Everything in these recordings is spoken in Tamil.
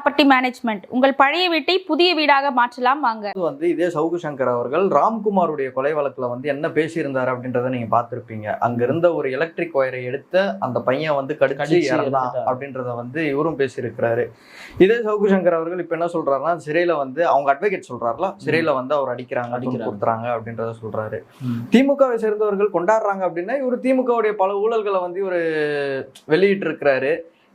ப்ராப்பர்ட்டி மேனேஜ்மெண்ட் உங்கள் பழைய வீட்டை புதிய வீடாக மாற்றலாம் வாங்க. இது வந்து இதே சவுகு சங்கர் அவர்கள் ராம்குமாருடைய கொலை வழக்குல வந்து என்ன பேசியிருந்தாரு அப்படின்றத நீங்க பார்த்திருப்பீங்க. அங்க இருந்த ஒரு எலக்ட்ரிக் ஒயரை எடுத்த அந்த பையன் வந்து கடிச்சு கடிச்சு இறந்தான். அப்படின்றத வந்து இவரும் பேசியிருக்கிறாரு. இதே சவுகு சங்கர் அவர்கள் இப்ப என்ன சொல்றாருன்னா சிறையில வந்து அவங்க அட்வொகேட் சொல்றாருல சிறையில வந்து அவர் அடிக்கிறாங்க அடிக்கிறாங்க. கொடுத்துறாங்க அப்படின்றத சொல்றாரு. திமுகவை சேர்ந்தவர்கள் கொண்டாடுறாங்க அப்படின்னா இவர் திமுகவுடைய பல ஊழல்களை வந்து இவர் வெளியிட்டு இருக்கிறாரு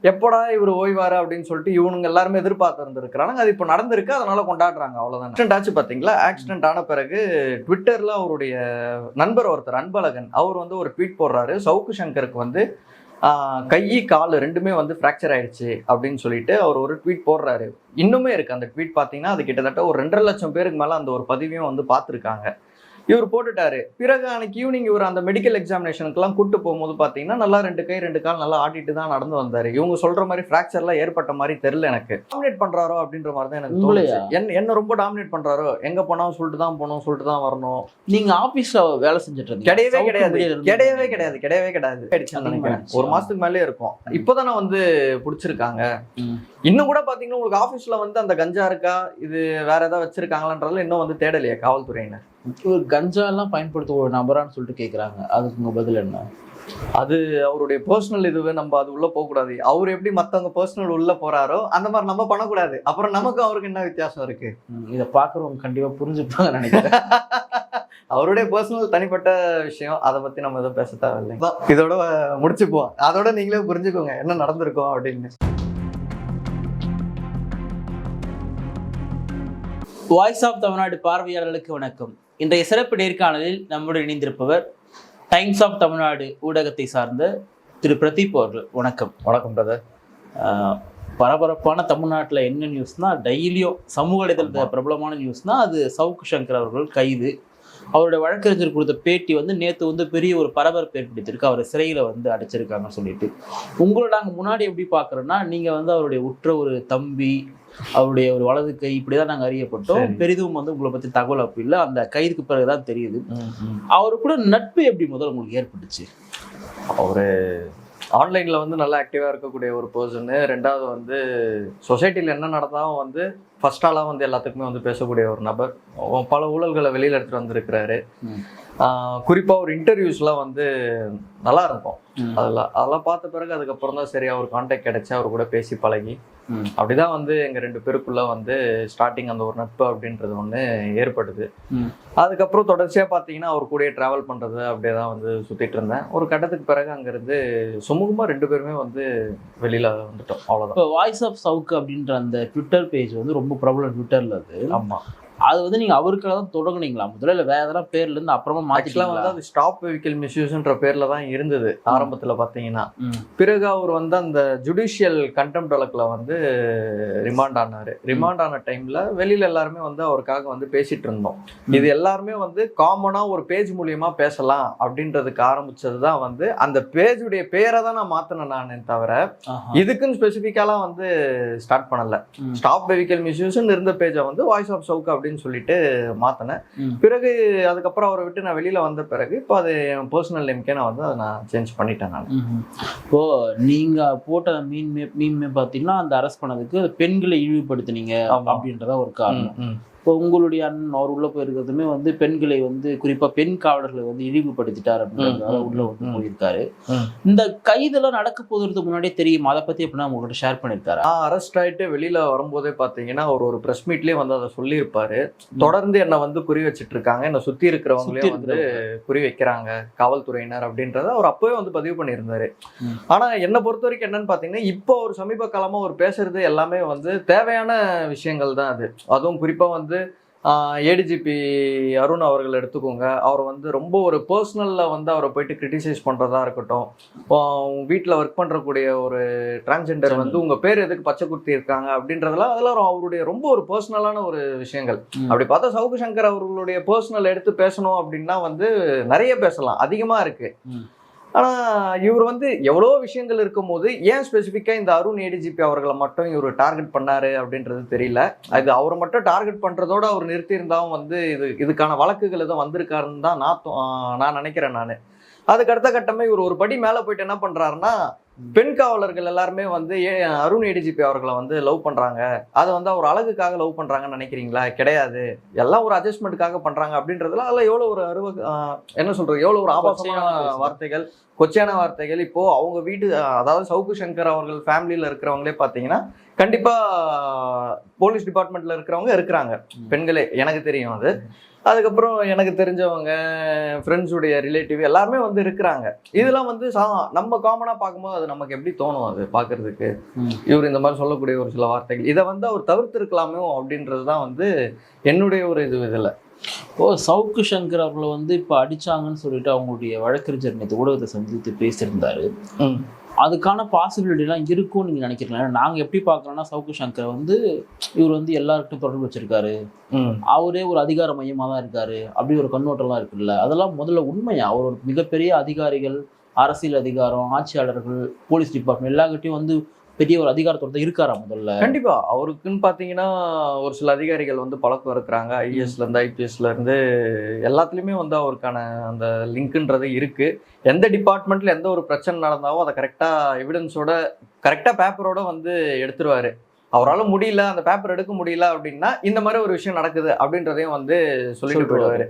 எப்படா இவர் ஓய்வாரு அப்படின்னு சொல்லிட்டு இவனுங்க எல்லாருமே எதிர்பார்த்துருந்துருக்கிறாங்க அது இப்போ நடந்திருக்கு அதனால கொண்டாடுறாங்க. அவ்வளோதான் ஆக்சிடென்ட் ஆச்சு பார்த்தீங்களா ஆக்சிடென்ட் ஆன பிறகு ட்விட்டரில் அவருடைய நண்பர் ஒருத்தர் அன்பழகன் அவர் வந்து ஒரு ட்வீட் போடுறாரு. சவுக்கு சங்கருக்கு வந்து கை கால் ரெண்டுமே வந்து ஃப்ராக்சர் ஆயிடுச்சு அப்படின்னு சொல்லிட்டு அவர் ஒரு ட்வீட் போடுறாரு. இன்னுமே இருக்குது அந்த ட்வீட் பார்த்தீங்கன்னா அது கிட்டத்தட்ட ஒரு ரெண்டரை லட்சம் பேருக்கு மேலே அந்த ஒரு பதிவையும் வந்து பார்த்துருக்காங்க இவர் போட்டுட்டாரு. பிறகு அன்னைக்கு ஈவினிங் இவர் அந்த மெடிக்கல் எக்ஸாமினேஷனுக்குலாம் கூட்டு போகும்போது பார்த்தீங்கன்னா நல்லா ரெண்டு கை ரெண்டு கால் நல்லா ஆட்டிட்டு தான் நடந்து வந்தாரு. இவங்க சொல்ற மாதிரி ஃப்ராக்சர்லாம் ஏற்பட்ட மாதிரி தெரியல எனக்கு. டாமினேட் பண்றாரோ அப்படின்ற மாதிரி தான் எனக்கு? தோணுச்சு. என்ன என்ன ரொம்ப டாமினேட் பண்றாரோ? எங்க போனாலும் சொல்லிட்டு தான் போகணும் சொல்லிட்டு தான் வரணும். நீங்க ஆபீஸ்ல வேலை செஞ்சுட்டு கிடையவே கிடையாது. கிடையவே கிடையாது. கிடையவே கிடையாது. நினைக்கிறேன். ஒரு மாசத்துக்கு மேலே இருக்கும். இப்போதானே வந்து பிடிச்சிருக்காங்க. இன்னும் கூட பாத்தீங்கன்னா உங்களுக்கு ஆபீஸ்ல வந்து அந்த கஞ்சா இருக்கா? இது வேற ஏதாவது வச்சிருக்காங்களான்றதுல இன்னும் வந்து தேடலையே காவல்துறையினர். ஒரு கஞ்சா எல்லாம் பயன்படுத்த ஒரு நபரான்னு சொல்லிட்டு கேக்குறாங்க. அதுக்கு உங்க பதில் என்ன? அது அவருடைய பர்சனல் இதுவே நம்ம அது உள்ள போக கூடாது அவர் எப்படி மத்தவங்க பர்சனல் உள்ள போறாரோ அந்த மாதிரி நம்ம பண்ணக்கூடாது. அப்புறம் நமக்கு அவருக்கு என்ன வித்தியாசம் இருக்கு? இதை பாக்குறவங்க கண்டிப்பா புரிஞ்சுப்பாங்க நினைக்கிறேன். அவருடைய பர்சனல் தனிப்பட்ட விஷயம். அதை பத்தி நம்ம எதுவும் பேச தேவையில்லை. இதோட முடிச்சுப்போம். அதோட நீங்களே புரிஞ்சுக்கோங்க. என்ன நடந்திருக்கும் அப்படின்னு. வாய்ஸ் ஆஃப் தமிழ்நாடு பார்வையாளர்களுக்கு வணக்கம். இன்றைய சிறப்பு நேர்காணலில் நம்முடன் இணைந்திருப்பவர் டைம்ஸ் ஆஃப் தமிழ்நாடு ஊடகத்தை சார்ந்த திரு பிரதீப் அவர்கள். வணக்கம். வணக்கம் பிரதர் பரபரப்பான தமிழ்நாட்டில் என்ன நியூஸ்னா டெய்லியும் சமூக வலைதளத்தில் பிரபலமான நியூஸ்னா அது சவுக்கு சங்கர் அவர்கள் கைது. அவருடைய வழக்கறிஞர் கொடுத்த பேட்டி வந்து நேற்று வந்து பெரிய ஒரு பரபரப்பு ஏற்படுத்தியிருக்கு. அவர் சிறையில் வந்து அடைச்சிருக்காங்கன்னு சொல்லிட்டு. உங்களை நாங்கள் முன்னாடி எப்படி பார்க்குறோன்னா நீங்கள் வந்து அவருடைய உற்ற ஒரு தம்பி அவருடைய ஒரு வலது கை இப்படி தான் நாங்கள் அறியப்பட்டோம். பெரிதும் வந்து உங்களை பற்றி தகவல் அப்படி இல்லை. அந்த கைதுக்கு பிறகு தான் தெரியுது அவர் கூட நட்பு எப்படி முதல்ல உங்களுக்கு ஏற்பட்டுச்சு? அவரு ஆன்லைன்ல வந்து நல்லா ஆக்டிவா இருக்கக்கூடிய ஒரு பர்சன் ரெண்டாவது வந்து சொசைட்டில என்ன நடந்தாலும் வந்து ஃபர்ஸ்ட் ஆளா வந்து எல்லாத்துக்குமே வந்து பேசக்கூடிய ஒரு நபர் பல ஊழல்களை வெளியில எடுத்துட்டு வந்திருக்கிறாரு ம். ஆஹ் குறிப்பா ஒரு இன்டர்வியூஸ்லாம் வந்து நல்லா இருக்கும். அதெல்லாம் அதெல்லாம் பார்த்த பிறகு அதுக்கப்புறம் தான் சரி அவர் கான்டாக்ட் கிடைச்சு அவர் கூட பேசி பழகி. அப்படிதான் வந்து எங்க ரெண்டு பேருக்குள்ள வந்து ஸ்டார்டிங் அந்த ஒரு நட்பு அப்படின்றது ஒன்று ஏற்படுது. அதுக்கப்புறம் தொடர்ச்சியா பார்த்தீங்கன்னா அவர் கூடயே டிராவல் பண்றது அப்படியே தான் வந்து சுத்திட்டு இருந்தேன் ஒரு கட்டத்துக்கு பிறகு அங்கிருந்து சுமூகமா ரெண்டு பேருமே வந்து வெளியில வந்துட்டோம் அவ்வளவுதான் இப்போ வாய்ஸ் ஆஃப் சவுக்கு அப்படின்ற அந்த ட்விட்டர் பேஜ் வந்து ரொம்ப பிரபலம் ட்விட்டரில் அது. ஆமாம் அது வந்து நீங்க அவருக்காக தான் தொடங்குனீங்களா முதல்ல? இல்ல வேற எதனா பேர்ல இருந்து அப்புறமா ஆக்சுவலா வந்து அது ஸ்டாப் வெஹிக்கிள் மிஸ்யூஸ்ன்ற பேர்ல தான் இருந்தது ஆரம்பத்துல பாத்தீங்கன்னா. பிறகு அவர் வந்து அந்த ஜுடிஷியல் கண்டெம்ட் வழக்குல வந்து ரிமாண்ட் ஆனாரு. ரிமாண்ட் ஆன டைம்ல வெளியில எல்லாருமே வந்து அவருக்காக வந்து பேசிட்டு இருந்தோம். இது எல்லாருமே வந்து காமனா ஒரு பேஜ் மூலியமா பேசலாம் அப்படின்றதுக்கு ஆரம்பிச்சது தான் வந்து அந்த பேஜுடைய பேரை தான் நான் மாத்தினேன் நானே தவிர இதுக்குன்னு ஸ்பெசிஃபிக்காலாம் வந்து ஸ்டார்ட் பண்ணல. ஸ்டாப் வெஹிக்கல் மிஸ்யூஸ்னு இருந்த பேஜை வந்து வாய்ஸ் ஆஃப் சவுக்கு அப்படின்னு சொல்லிட்டு மாத்தினேன் ம். பிறகு அதுக்கப்புறம் அவரை விட்டு நான் வெளியில வந்த பிறகு இப்போ அது என் பர்சனல் நேம்க்கே நான் வந்து அதை நான் சேஞ்ச் பண்ணிட்டேன் நான். இப்போ நீங்க போட்ட மீன் மீன் பாத்தீங்கன்னா அந்த அரெஸ்ட் பண்ணதுக்கு பெண்களை இழிவுபடுத்தினீங்க. அப்படின்றதா ஒரு காரணம். இப்போ உங்களுடைய அண்ணன் அவர் உள்ள போயிருக்கிறதுமே வந்து பெண்களை வந்து குறிப்பா பெண் காவலர்களை வந்து இழிவுபடுத்திட்டார் அப்படின்றதால ம், உள்ள வந்து. போயிருக்காரு. இந்த கைதெல்லாம் நடக்க போகிறதுக்கு முன்னாடியே தெரியும். அதை பத்தி எப்படின்னா உங்ககிட்ட ஷேர் பண்ணிருக்காரு நான் அரெஸ்ட் ஆயிட்டு வெளியில வரும்போதே பாத்தீங்கன்னா அவர் ஒரு பிரஸ் மீட்லயே வந்து அதை சொல்லியிருப்பாரு. தொடர்ந்து என்னை வந்து குறி வச்சிட்டு இருக்காங்க என்னை சுத்தி இருக்கிறவங்களே வந்து. குறி வைக்கிறாங்க. காவல்துறையினர் அப்படின்றத அவர் அப்பவே வந்து பதிவு பண்ணியிருந்தாரு. ஆனா என்னை பொறுத்த வரைக்கும் என்னன்னு பாத்தீங்கன்னா இப்போ ஒரு சமீப காலமா அவர் பேசுறது எல்லாமே வந்து தேவையான விஷயங்கள் தான் அது. அதுவும் குறிப்பா வந்து ஏடிஜிபி அருண் அவர்கள் எடுத்துக்கோங்க. அவர் வந்து ரொம்ப ஒரு பர்சனலில் வந்து அவரை போயிட்டு கிரிட்டிசைஸ் பண்ணுறதா இருக்கட்டும். வீட்டில் ஒர்க் பண்ணுறக்கூடிய ஒரு டிரான்ஸ்ஜெண்டர் வந்து உங்கள் பேர் எதுக்கு பச்சை குத்தி இருக்காங்க அப்படின்றதெல்லாம் அதெல்லாம் அவருடைய ரொம்ப ஒரு பர்சனலான ஒரு விஷயங்கள். அப்படி பார்த்தா சவுக்கு சங்கர் அவர்களுடைய பர்சனல் எடுத்து பேசணும் அப்படின்னா வந்து நிறைய பேசலாம். அதிகமாக இருக்கு. ஆனால் இவர் வந்து எவ்வளோ விஷயங்கள் இருக்கும்போது ஏன் ஸ்பெசிஃபிக்காக இந்த அருண் ஏடிஜிபி அவர்களை மட்டும் இவர் டார்கெட் பண்ணாரு அப்படின்றது தெரியல. அது அவரை மட்டும் டார்கெட் பண்ணுறதோடு அவர் நிறுத்தியிருந்தாலும் வந்து இது இதுக்கான வழக்குகள் எதுவும் வந்திருக்காருன்னு தான் நான் நான் நினைக்கிறேன் நான். அதுக்கு அடுத்த கட்டமே இவர் ஒரு படி மேலே போயிட்டு என்ன பண்ணுறாருன்னா பெண் காவலர்கள் எல்லாருமே வந்து ஏ அருண் ஏடிஜிபி அவர்களை வந்து லவ் பண்றாங்க. அதை வந்து அவர் அழகுக்காக லவ் பண்றாங்கன்னு நினைக்கிறீங்களா? கிடையாது. எல்லாம் ஒரு அட்ஜஸ்ட்மெண்ட்டுக்காக பண்றாங்க அப்படின்றதுல அதெல்லாம் எவ்வளவு ஒரு அருவ என்ன சொல்றது? எவ்வளவு ஒரு ஆபாசமான. வார்த்தைகள். கொச்சையான வார்த்தைகள். இப்போ அவங்க வீட்டு அதாவது சவுக்கு சங்கர் அவர்கள் ஃபேமிலியில இருக்கிறவங்களே பாத்தீங்கன்னா கண்டிப்பா போலீஸ் டிபார்ட்மெண்ட்ல இருக்கிறவங்க இருக்கிறாங்க. பெண்களே எனக்கு தெரியும் அது. அதுக்கப்புறம் எனக்கு தெரிஞ்சவங்க ஃப்ரெண்ட்ஸுடைய ரிலேட்டிவ் எல்லாருமே வந்து இருக்கிறாங்க. இதெல்லாம் வந்து சா- நம்ம காமனா பார்க்கும்போது அது நமக்கு எப்படி தோணும் அது பார்க்கிறதுக்கு. இவர் இந்த மாதிரி சொல்லக்கூடிய ஒரு சில வார்த்தைகள். இதை வந்து அவர் தவிர்த்திருக்கலாமோ அப்படின்றது தான் வந்து என்னுடைய ஒரு இது இதில். ஓ சவுக்கு சங்கர் அவர்களை வந்து இப்போ அடிச்சாங்கன்னு சொல்லிட்டு அவங்களுடைய வழக்கறிஞர் நேற்று ஊடகத்தை சந்தித்து பேசியிருந்தாரு. அதுக்கான பாசிபிலிட்டிலாம் இருக்கும்னு நீங்கள் நினைக்கிறீங்களா? ஏன்னா நாங்கள் எப்படி பார்க்குறோம்னா சவுக்கு சங்கரை வந்து இவர் வந்து எல்லார்கிட்டும் தொடர்பு வச்சிருக்காரு. அவரே ஒரு அதிகார மையமாக தான் இருக்காரு. அப்படி ஒரு கண்ணோட்டம்லாம் இருக்குல்ல. அதெல்லாம் முதல்ல உண்மையா? அவர் ஒரு மிகப்பெரிய அதிகாரிகள் அரசியல் அதிகாரம் ஆட்சியாளர்கள் போலீஸ் டிபார்ட்மெண்ட் எல்லார்கிட்டையும் வந்து பெரிய ஒரு அதிகாரத்தோட தான் இருக்காரா முதல்ல? கண்டிப்பா. அவருக்குன்னு பாத்தீங்கன்னா ஒரு சில அதிகாரிகள் வந்து பழக்கம் இருக்கிறாங்க. ஐஏஎஸ்ல இருந்து ஐபிஎஸ்ல இருந்து எல்லாத்துலயுமே வந்து அவருக்கான அந்த லிங்க்ன்றது இருக்கு. எந்த டிபார்ட்மெண்ட்ல எந்த ஒரு பிரச்சனை நடந்தாலும் அதை கரெக்டா எவிடன்ஸோட கரெக்டா பேப்பரோட வந்து எடுத்துருவாரு. அவரால் முடியல அந்த பேப்பர் எடுக்க முடியல அப்படின்னா இந்த மாதிரி ஒரு விஷயம் நடக்குது அப்படின்றதையும் வந்து சொல்லிட்டு போயிடுவாரு.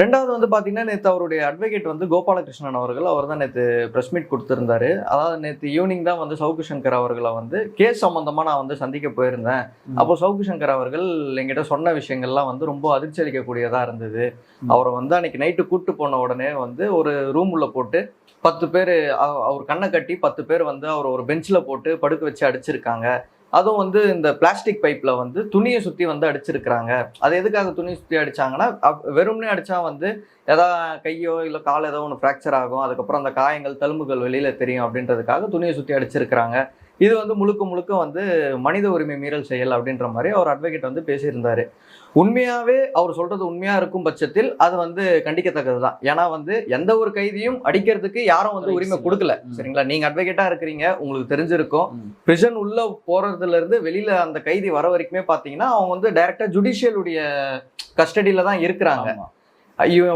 ரெண்டாவது வந்து பாத்தீங்கன்னா நேற்று அவருடைய அட்வொகேட் வந்து கோபாலகிருஷ்ணன் அவர்கள் அவர் தான் நேற்று ப்ரெஸ் மீட் கொடுத்திருந்தாரு. அதாவது நேற்று ஈவினிங் தான் வந்து சவுக்கு சங்கர் அவர்களை வந்து கேஸ் சம்பந்தமா நான் வந்து சந்திக்க போயிருந்தேன். அப்போ சவுக்கு சங்கர் அவர்கள் என்கிட்ட சொன்ன விஷயங்கள்லாம் வந்து ரொம்ப அதிர்ச்சி அளிக்கக்கூடியதா இருந்தது. அவரை வந்து அன்னைக்கு நைட்டு கூட்டு போன உடனே வந்து ஒரு ரூம் உள்ள போட்டு பத்து பேர் அவர் கண்ணை கட்டி பத்து பேர் வந்து அவர் ஒரு பெஞ்சில் போட்டு படுக்க வச்சு அடிச்சிருக்காங்க. அதுவும் வந்து இந்த பிளாஸ்டிக் பைப்பில் வந்து துணியை சுற்றி வந்து அடிச்சிருக்கிறாங்க. அது எதுக்காக துணியை சுற்றி அடிச்சாங்கன்னா அப்- அடித்தா வந்து எதா கையோ இல்லை கால் ஏதோ ஒன்று ஃப்ராக்சர் ஆகும். அதுக்கப்புறம் அந்த காயங்கள் தழும்புகள் வெளியில் தெரியும் அப்படின்றதுக்காக துணியை சுற்றி அடிச்சிருக்கிறாங்க. இது வந்து முழுக்க முழுக்க வந்து மனித உரிமை மீறல் செயல் அப்படின்ற மாதிரி அவர் அட்வொகேட் வந்து பேசியிருந்தாரு. உண்மையாவே அவர் சொல்றது உண்மையா இருக்கும் பட்சத்தில் அது வந்து கண்டிக்கத்தக்கது தான் ஏன்னா வந்து எந்த ஒரு கைதியும் அடிக்கிறதுக்கு யாரும் வந்து உரிமை. கொடுக்கல. சரிங்களா? நீங்க அட்வொகேட்டா இருக்கிறீங்க உங்களுக்கு தெரிஞ்சிருக்கும். பிரிசன் உள்ள போறதுல இருந்து வெளியில அந்த கைதி வர வரைக்குமே பாத்தீங்கன்னா அவங்க வந்து டைரக்டா ஜுடிஷியலுடைய கஸ்டடியில தான் இருக்கிறாங்க.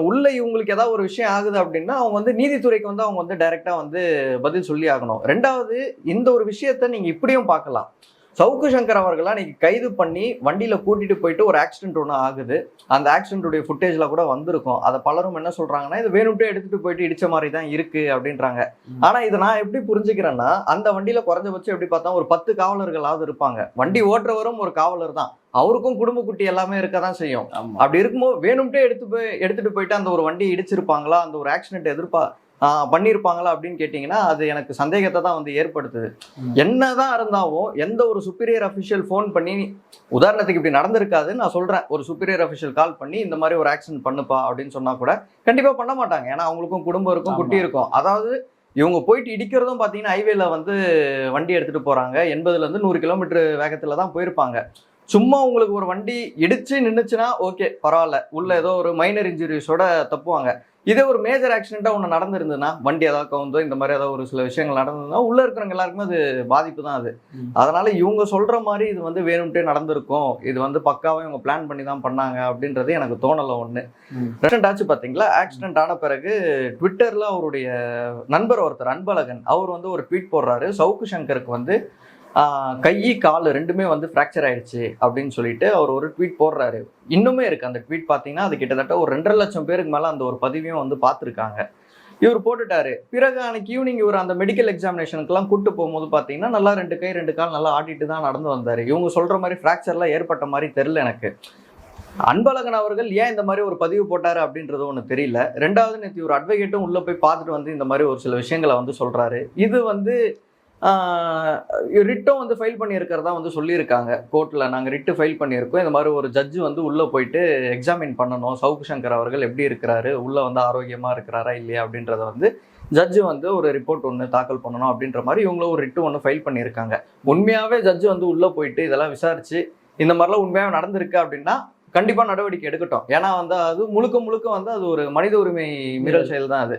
உள்ள இவங்களுக்கு ஏதாவது ஒரு விஷயம் ஆகுது அப்படின்னா அவங்க வந்து நீதித்துறைக்கு வந்து அவங்க வந்து டைரக்டா வந்து பதில் சொல்லி ஆகணும். ரெண்டாவது இந்த ஒரு விஷயத்த நீங்க இப்படியும் பார்க்கலாம். சவுக்கு சங்கர் அவர்களா இன்னைக்கு கைது பண்ணி வண்டியில கூட்டிட்டு போயிட்டு ஒரு ஆக்சிடென்ட் ஒன்று ஆகுது. அந்த ஆக்சிடென்ட்டுடைய ஃபுட்டேஜ்ல கூட வந்திருக்கும். அதை பலரும் என்ன சொல்றாங்கன்னா இது வேணும்ட்டே எடுத்துட்டு போயிட்டு இடிச்ச மாதிரி தான் இருக்கு அப்படின்றாங்க. ம். ஆனா இதை நான் எப்படி புரிஞ்சுக்கிறேன்னா அந்த வண்டியில குறைஞ்சபட்சம் எப்படி பார்த்தா ஒரு பத்து காவலர்களாவது இருப்பாங்க. வண்டி ஓட்டுறவரும் ஒரு காவலர் தான். அவருக்கும் குடும்ப குட்டி எல்லாமே இருக்க தான் செய்யும். அப்படி இருக்கும்போது வேணும்ட்டே எடுத்து போய் எடுத்துட்டு போயிட்டு அந்த ஒரு வண்டி இடிச்சிருப்பாங்களா? அந்த ஒரு ஆக்சிடென்ட் எதிர்ப்பா பண்ணியிருப்பாங்களா அப்படின்னு கேட்டிங்கன்னா அது எனக்கு சந்தேகத்தை தான் வந்து ஏற்படுத்துது. என்னதான் இருந்தாலும் எந்த ஒரு சுப்பீரியர் அஃபிஷியல் ஃபோன் பண்ணி உதாரணத்துக்கு இப்படி நடந்திருக்காது நான் சொல்றேன். ஒரு சுப்பீரியர் அஃபிஷியல் கால் பண்ணி இந்த மாதிரி ஒரு ஆக்சிடென்ட் பண்ணுப்பா அப்படின்னு சொன்னா கூட கண்டிப்பா பண்ண மாட்டாங்க. ஏன்னா அவங்களுக்கும் குடும்பம் இருக்கும் குட்டி. இருக்கும். அதாவது இவங்க போயிட்டு இடிக்கிறதும் பார்த்தீங்கன்னா ஹைவேல வந்து வண்டி எடுத்துட்டு போறாங்க. எண்பதுல இருந்து நூறு கிலோமீட்டர் வேகத்துல தான் போயிருப்பாங்க. சும்மா உங்களுக்கு ஒரு வண்டி இடிச்சு நின்னுச்சுன்னா ஓகே பரவாயில்ல. உள்ள ஏதோ ஒரு மைனர் இன்ஜுரிஸோட தப்புவாங்க. இதே ஒரு மேஜர் ஆக்சிடென்ட்டா ஒன்று நடந்திருந்ததுன்னா வண்டி ஏதாவது கவுந்தோ இந்த மாதிரி ஏதாவது ஒரு சில விஷயங்கள் நடந்ததுன்னா உள்ள இருக்கிறவங்க எல்லாருக்குமே அது பாதிப்பு தான் அது. அதனால இவங்க சொல்ற மாதிரி இது வந்து வேணும்ட்டே நடந்திருக்கும். இது வந்து பக்காவா இவங்க பிளான் பண்ணி தான் பண்ணாங்க அப்படின்றது எனக்கு தோணல ஒண்ணு. ம். ஆக்சிடென்ட் ஆச்சு பாத்தீங்களா? ஆக்சிடென்ட் ஆன பிறகு ட்விட்டர்ல அவருடைய நண்பர் ஒருத்தர் அன்பழகன் அவர் வந்து ஒரு ட்வீட் போடுறாரு. சவுக்கு சங்கருக்கு வந்து கை கால் ரெண்டுமே வந்து ஃப்ராக்சர் ஆயிடுச்சு அப்படின்னு சொல்லிட்டு அவர் ஒரு ட்வீட் போடுறாரு. இன்னுமே இருக்கு. அந்த ட்வீட் பார்த்தீங்கன்னா அது கிட்டத்தட்ட ஒரு ரெண்டரை லட்சம் பேருக்கு மேலே அந்த ஒரு பதிவையும் வந்து பார்த்துருக்காங்க. இவர் போட்டுட்டாரு. பிறகு அன்னைக்கு ஈவினிங் இவர் அந்த மெடிக்கல் எக்ஸாமினேஷனுக்குலாம் கூட்டு போகும்போது பார்த்தீங்கன்னா நல்லா ரெண்டு கை ரெண்டு கால் நல்லா ஆட்டிட்டு தான் நடந்து வந்தார். இவங்க சொல்கிற மாதிரி ஃப்ராக்சர்லாம் ஏற்பட்ட மாதிரி தெரில எனக்கு. அன்பழகன் அவர்கள் ஏன் இந்த மாதிரி ஒரு பதிவு போட்டார் அப்படின்றது ஒன்று தெரியல. ரெண்டாவது நேற்று ஒரு அட்வொகேட்டும் உள்ளே போய் பார்த்துட்டு வந்து இந்த மாதிரி ஒரு சில விஷயங்களை வந்து சொல்கிறாரு இது வந்து ரிட்டும் வந்து ஃபைல் பண்ணியிருக்கிறதா வந்து சொல்லியிருக்காங்க. கோர்ட்டில் நாங்கள் ரிட்டு ஃபைல் பண்ணியிருக்கோம். இந்த மாதிரி ஒரு ஜட்ஜு வந்து உள்ளே போயிட்டு எக்ஸாமின் பண்ணணும். சவுக்கு சங்கர் அவர்கள் எப்படி இருக்கிறாரு? உள்ளே வந்து ஆரோக்கியமாக இருக்கிறாரா இல்லையா அப்படின்றத வந்து ஜட்ஜு வந்து ஒரு ரிப்போர்ட் ஒன்று தாக்கல் பண்ணணும் அப்படின்ற மாதிரி இவங்களும் ஒரு ரிட்டு ஒன்று ஃபைல் பண்ணியிருக்காங்க. உண்மையாகவே ஜட்ஜு வந்து உள்ளே போயிட்டு இதெல்லாம் விசாரிச்சு இந்த மாதிரிலாம் உண்மையாக நடந்திருக்கு அப்படின்னா கண்டிப்பாக நடவடிக்கை எடுக்கட்டும். ஏன்னா வந்து அது முழுக்க முழுக்க வந்து அது ஒரு மனித உரிமை மீறல் செயல் தான் அது.